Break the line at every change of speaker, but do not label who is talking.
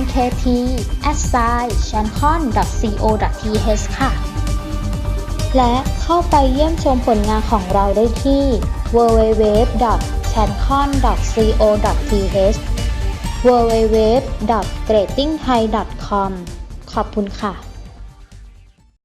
mkt a s i c h a n c o n co th ค่ะ และเข้าไปเยี่ยมชมผลงานของเราได้ที่ www c h a n c o n co th www g r a t i n g t h a i com ขอบคุณค่ะ